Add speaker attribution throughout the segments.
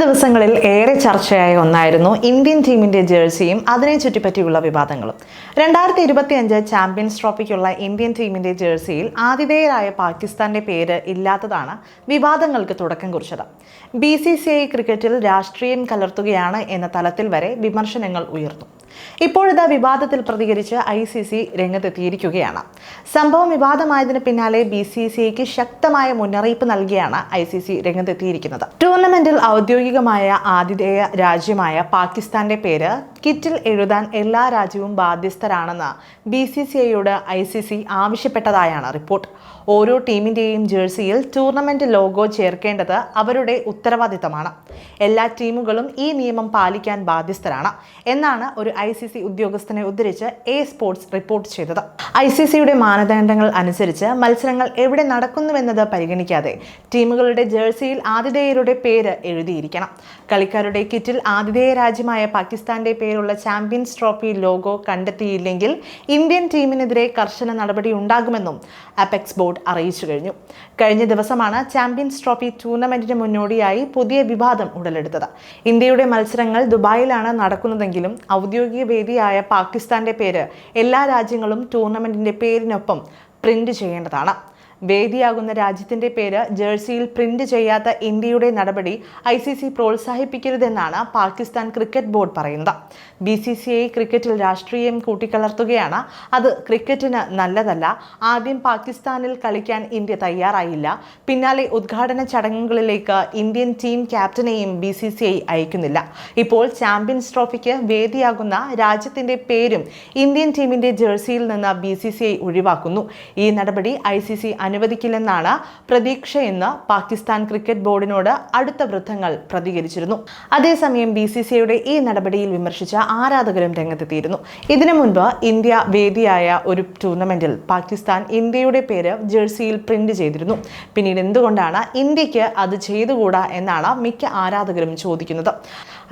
Speaker 1: ദിവസങ്ങളിൽ ഏറെ ചർച്ചയായ ഒന്നായിരുന്നു ഇന്ത്യൻ ടീമിന്റെ ജേഴ്സിയും അതിനെ ചുറ്റിപ്പറ്റിയുള്ള വിവാദങ്ങളും. രണ്ടായിരത്തി ഇരുപത്തി അഞ്ച് ചാമ്പ്യൻസ് ട്രോഫിക്കുള്ള ഇന്ത്യൻ ടീമിന്റെ ജേഴ്സിയിൽ ആതിഥേയരായ പാകിസ്ഥാന്റെ പേര് ഇല്ലാത്തതാണ് വിവാദങ്ങൾക്ക് തുടക്കം കുറിച്ചത്. ബി സി സി ഐ ക്രിക്കറ്റിൽ രാഷ്ട്രീയം കലർത്തുകയാണ് എന്ന തലത്തിൽ വരെ വിമർശനങ്ങൾ ഉയർന്നു. ഇപ്പോഴിതാ വിവാദത്തിൽ പ്രതികരിച്ച് ഐ സി സി രംഗത്തെത്തിയിരിക്കുകയാണ്. സംഭവം വിവാദമായതിന് പിന്നാലെ ബി സി സി ഐക്ക് ശക്തമായ മുന്നറിയിപ്പ് നൽകിയാണ് ഐ സി സി രംഗത്തെത്തിയിരിക്കുന്നത്. ടൂർണമെന്റിൽ ഔദ്യോഗികമായ ആതിഥേയ രാജ്യമായ പാകിസ്ഥാന്റെ പേര് കിറ്റിൽ എഴുതാൻ എല്ലാ രാജ്യവും ബാധ്യസ്ഥരാണെന്ന് ബി സി സി ഐയോട് ഐ സി സി ആവശ്യപ്പെട്ടതായാണ് റിപ്പോർട്ട്. ഓരോ ടീമിന്റെയും ജേഴ്സിയിൽ ടൂർണമെന്റ് ലോഗോ ചേർക്കേണ്ടത് അവരുടെ ഉത്തരവാദിത്തമാണ്. എല്ലാ ടീമുകളും ഈ നിയമം പാലിക്കാൻ ബാധ്യസ്ഥരാണ് എന്നാണ് ഒരു ഐ സി സി ഉദ്യോഗസ്ഥനെ ഉദ്ധരിച്ച് എ സ്പോർട്സ് റിപ്പോർട്ട് ചെയ്തത്. ഐ സി സിയുടെ മാനദണ്ഡങ്ങൾ അനുസരിച്ച് മത്സരങ്ങൾ എവിടെ നടക്കുന്നുവെന്നത് പരിഗണിക്കാതെ ടീമുകളുടെ ജേഴ്സിയിൽ ആതിഥേയരുടെ പേര് എഴുതിയിരിക്കണം. കളിക്കാരുടെ കിറ്റിൽ ആതിഥേയ രാജ്യമായ പാകിസ്ഥാന്റെ പേരുള്ള ചാമ്പ്യൻസ് ട്രോഫി ലോഗോ കണ്ടെത്തിയില്ലെങ്കിൽ ഇന്ത്യൻ ടീമിനെതിരെ കർശന നടപടി ഉണ്ടാകുമെന്നും അപെക്സ് ബോർഡ് അറിയിച്ചു കഴിഞ്ഞു. കഴിഞ്ഞ ദിവസമാണ് ചാമ്പ്യൻസ് ട്രോഫി ടൂർണമെന്റിന് മുന്നോടിയായി പുതിയ വിവാദം ഉടലെടുത്തത്. ഇന്ത്യയുടെ മത്സരങ്ങൾ ദുബായിലാണ് നടക്കുന്നതെങ്കിലും ഔദ്യോഗിക വേദിയായ പാകിസ്ഥാന്റെ പേര് എല്ലാ രാജ്യങ്ങളും ടൂർണമെന്റിന്റെ പേരിനൊപ്പം പ്രിന്റ് ചെയ്യേണ്ടതാണ്. വേദിയാകുന്ന രാജ്യത്തിന്റെ പേര് ജേഴ്സിയിൽ പ്രിന്റ് ചെയ്യാത്ത ഇന്ത്യയുടെ നടപടി ഐ സി സി പ്രോത്സാഹിപ്പിക്കരുതെന്നാണ് പാകിസ്ഥാൻ ക്രിക്കറ്റ് ബോർഡ് പറയുന്നത്. ബി സി സി ഐ ക്രിക്കറ്റിൽ രാഷ്ട്രീയം കൂട്ടിക്കലർത്തുകയാണ്. അത് ക്രിക്കറ്റിന് നല്ലതല്ല. ആദ്യം പാകിസ്ഥാനിൽ കളിക്കാൻ ഇന്ത്യ തയ്യാറായില്ല. പിന്നാലെ ഉദ്ഘാടന ചടങ്ങുകളിലേക്ക് ഇന്ത്യൻ ടീം ക്യാപ്റ്റനെയും ബി സി സി ഐ അയക്കുന്നില്ല. ഇപ്പോൾ ചാമ്പ്യൻസ് ട്രോഫിക്ക് വേദിയാകുന്ന രാജ്യത്തിന്റെ പേരും ഇന്ത്യൻ ടീമിന്റെ ജേഴ്സിയിൽ നിന്ന് ബി സി സി ഐ ഒഴിവാക്കുന്നു. ഈ നടപടി ഐ സി സി അനുവദിക്കില്ലെന്നാണ് പ്രതീക്ഷയെന്ന് പാകിസ്ഥാൻ ക്രിക്കറ്റ് ബോർഡിനോട് അടുത്ത വൃത്തങ്ങൾ പ്രതികരിച്ചിരുന്നു. അതേസമയം ബി സി സിയുടെ ഈ നടപടിയിൽ വിമർശിച്ച ആരാധകരും രംഗത്തെത്തിയിരുന്നു. ഇതിനു മുൻപ് ഇന്ത്യ വേദിയായ ഒരു ടൂർണമെന്റിൽ പാകിസ്ഥാൻ ഇന്ത്യയുടെ പേര് ജേഴ്സിയിൽ പ്രിന്റ് ചെയ്തിരുന്നു. പിന്നീട് എന്തുകൊണ്ടാണ് ഇന്ത്യയ്ക്ക് അത് ചെയ്തുകൂടാ എന്നാണ് മിക്ക ആരാധകരും ചോദിക്കുന്നത്.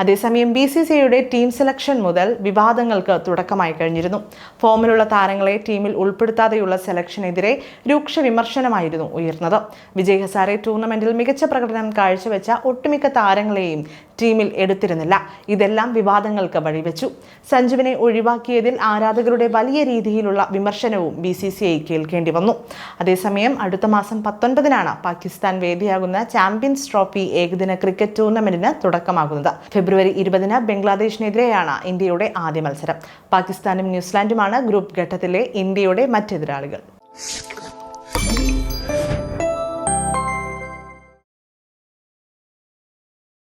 Speaker 1: അതേസമയം ബി സി സിയുടെ ടീം സെലക്ഷൻ മുതൽ വിവാദങ്ങൾക്ക് തുടക്കമായി കഴിഞ്ഞിരുന്നു. ഫോമിലുള്ള താരങ്ങളെ ടീമിൽ ഉൾപ്പെടുത്താതെയുള്ള സെലക്ഷനെതിരെ രൂക്ഷ വിമർശനമായിരുന്നു ഉയർന്നത്. വിജയ് ഹസാരെ ടൂർണമെന്റിൽ മികച്ച പ്രകടനം കാഴ്ചവെച്ച ഒട്ടുമിക്ക താരങ്ങളെയും ടീമിൽ എടുത്തിരുന്നില്ല. ഇതെല്ലാം വിവാദങ്ങൾക്ക് വഴിവെച്ചു. സഞ്ജുവിനെ ഒഴിവാക്കിയതിൽ ആരാധകരുടെ വലിയ രീതിയിലുള്ള വിമർശനവും ബി സി സി ഐ കേൾക്കേണ്ടി വന്നു. അതേസമയം അടുത്ത മാസം പത്തൊൻപതിനാണ് പാകിസ്ഥാൻ വേദിയാകുന്ന ചാമ്പ്യൻസ് ട്രോഫി ഏകദിന ക്രിക്കറ്റ് ടൂർണമെന്റിന് തുടക്കമാകുന്നത്. ഫെബ്രുവരി ഇരുപതിന് ബംഗ്ലാദേശിനെതിരെയാണ് ഇന്ത്യയുടെ ആദ്യ മത്സരം. പാകിസ്ഥാനും ന്യൂസിലാൻഡുമാണ് ഗ്രൂപ്പ് ഘട്ടത്തിലെ ഇന്ത്യയുടെ മറ്റെതിരാളികൾ.